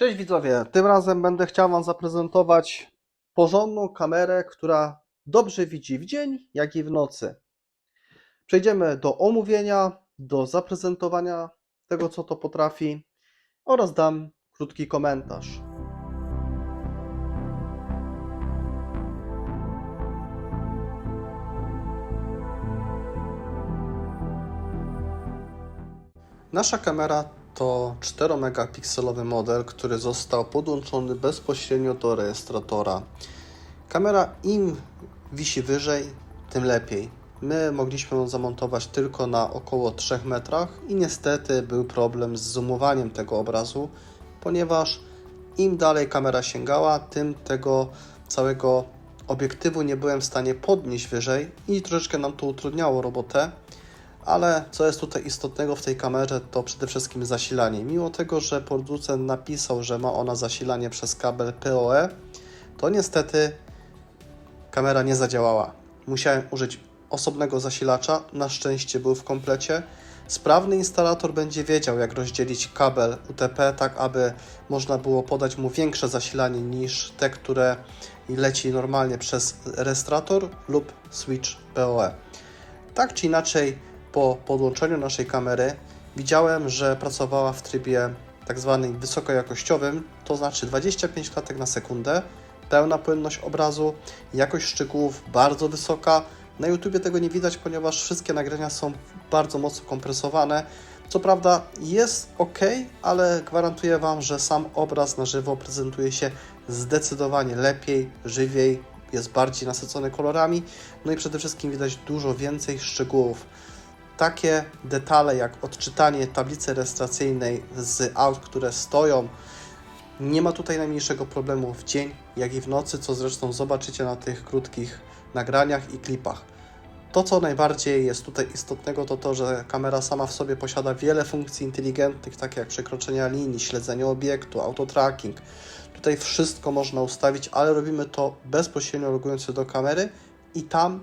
Cześć widzowie, tym razem będę chciał Wam zaprezentować porządną kamerę, która dobrze widzi w dzień, jak i w nocy. Przejdziemy do omówienia, do zaprezentowania tego, co to potrafi oraz dam krótki komentarz. Nasza kamera to 4-megapikselowy model, który został podłączony bezpośrednio do rejestratora. Kamera im wisi wyżej, tym lepiej. My mogliśmy ją zamontować tylko na około 3 metrach i niestety był problem z zoomowaniem tego obrazu, ponieważ im dalej kamera sięgała, tym tego całego obiektywu nie byłem w stanie podnieść wyżej i troszeczkę nam to utrudniało robotę. Ale co jest tutaj istotnego w tej kamerze, to przede wszystkim zasilanie. Mimo tego, że producent napisał, że ma ona zasilanie przez kabel PoE, to niestety kamera nie zadziałała. Musiałem użyć osobnego zasilacza. Na szczęście był w komplecie. Sprawny instalator będzie wiedział, jak rozdzielić kabel UTP, tak aby można było podać mu większe zasilanie niż te, które leci normalnie przez rejestrator lub switch PoE. Tak czy inaczej, po podłączeniu naszej kamery widziałem, że pracowała w trybie tak zwanym wysokojakościowym, to znaczy 25 klatek na sekundę, pełna płynność obrazu, jakość szczegółów bardzo wysoka. Na YouTubie tego nie widać, ponieważ wszystkie nagrania są bardzo mocno kompresowane. Co prawda jest ok, ale gwarantuję Wam, że sam obraz na żywo prezentuje się zdecydowanie lepiej, żywiej, jest bardziej nasycony kolorami, no i przede wszystkim widać dużo więcej szczegółów takie detale jak odczytanie tablicy rejestracyjnej z aut, które stoją, nie ma tutaj najmniejszego problemu w dzień, jak i w nocy, co zresztą zobaczycie na tych krótkich nagraniach i klipach. To, co najbardziej jest tutaj istotnego, to to, że kamera sama w sobie posiada wiele funkcji inteligentnych, takie jak przekroczenia linii, śledzenie obiektu, autotracking. Tutaj wszystko można ustawić, ale robimy to bezpośrednio logując się do kamery i tam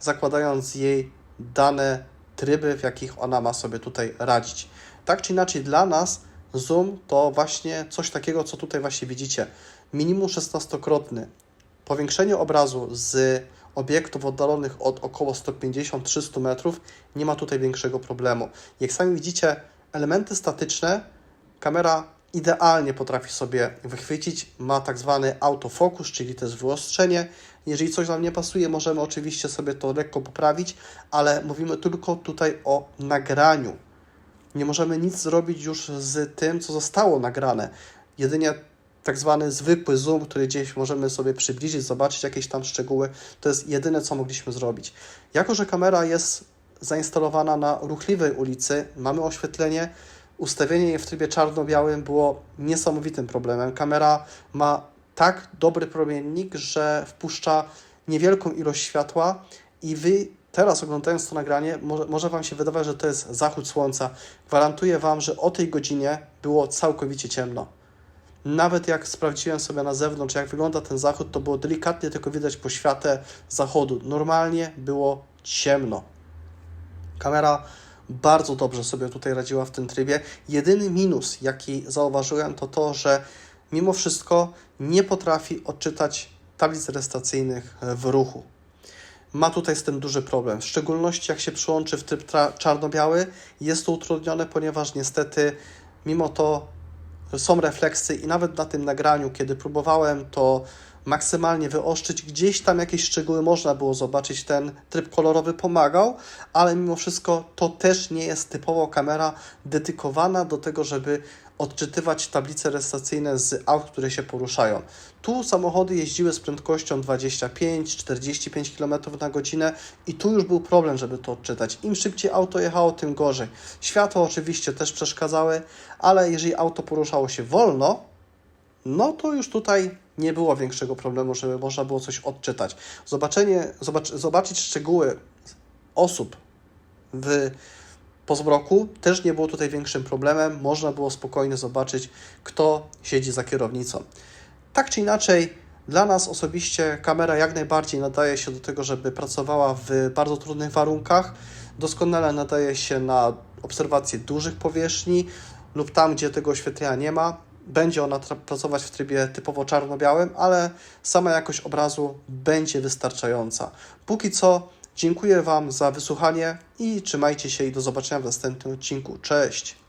zakładając jej dane tryby, w jakich ona ma sobie tutaj radzić. Tak czy inaczej, dla nas zoom to właśnie coś takiego, co tutaj właśnie widzicie. Minimum 16-krotny. Powiększenie obrazu z obiektów oddalonych od około 150-300 metrów nie ma tutaj większego problemu. Jak sami widzicie, elementy statyczne kamera idealnie potrafi sobie wychwycić. Ma tak zwany autofocus, czyli to jest wyostrzenie. Jeżeli coś nam nie pasuje, możemy oczywiście sobie to lekko poprawić, ale mówimy tylko tutaj o nagraniu. Nie możemy nic zrobić już z tym, co zostało nagrane. Jedynie tak zwany zwykły zoom, który gdzieś możemy sobie przybliżyć, zobaczyć jakieś tam szczegóły, to jest jedyne, co mogliśmy zrobić. Jako, że kamera jest zainstalowana na ruchliwej ulicy, mamy oświetlenie, ustawienie jej w trybie czarno-białym było niesamowitym problemem. Kamera ma tak dobry promiennik, że wpuszcza niewielką ilość światła i wy teraz oglądając to nagranie, może, może Wam się wydawać, że to jest zachód słońca. Gwarantuję Wam, że o tej godzinie było całkowicie ciemno. Nawet jak sprawdziłem sobie na zewnątrz, jak wygląda ten zachód, to było delikatnie tylko widać poświatę zachodu. Normalnie było ciemno. Kamera bardzo dobrze sobie tutaj radziła w tym trybie. Jedyny minus, jaki zauważyłem, to to, że mimo wszystko nie potrafi odczytać tablic rejestracyjnych w ruchu. Ma tutaj z tym duży problem, w szczególności jak się przyłączy w tryb czarno-biały, jest to utrudnione, ponieważ niestety mimo to są refleksy i nawet na tym nagraniu, kiedy próbowałem to maksymalnie wyostrzyć, gdzieś tam jakieś szczegóły można było zobaczyć, ten tryb kolorowy pomagał, ale mimo wszystko to też nie jest typowo kamera dedykowana do tego, żeby odczytywać tablice rejestracyjne z aut, które się poruszają. Tu samochody jeździły z prędkością 25-45 km na godzinę i tu już był problem, żeby to odczytać. Im szybciej auto jechało, tym gorzej. Światła oczywiście też przeszkadzały, ale jeżeli auto poruszało się wolno, no to już tutaj nie było większego problemu, żeby można było coś odczytać. Zobaczenie, zobacz, zobaczyć szczegóły osób w po zmroku też nie było tutaj większym problemem. Można było spokojnie zobaczyć, kto siedzi za kierownicą. Tak czy inaczej, dla nas osobiście kamera jak najbardziej nadaje się do tego, żeby pracowała w bardzo trudnych warunkach. Doskonale nadaje się na obserwację dużych powierzchni lub tam, gdzie tego oświetlenia nie ma. Będzie ona pracować w trybie typowo czarno-białym, ale sama jakość obrazu będzie wystarczająca. Póki co, dziękuję Wam za wysłuchanie i trzymajcie się i do zobaczenia w następnym odcinku. Cześć!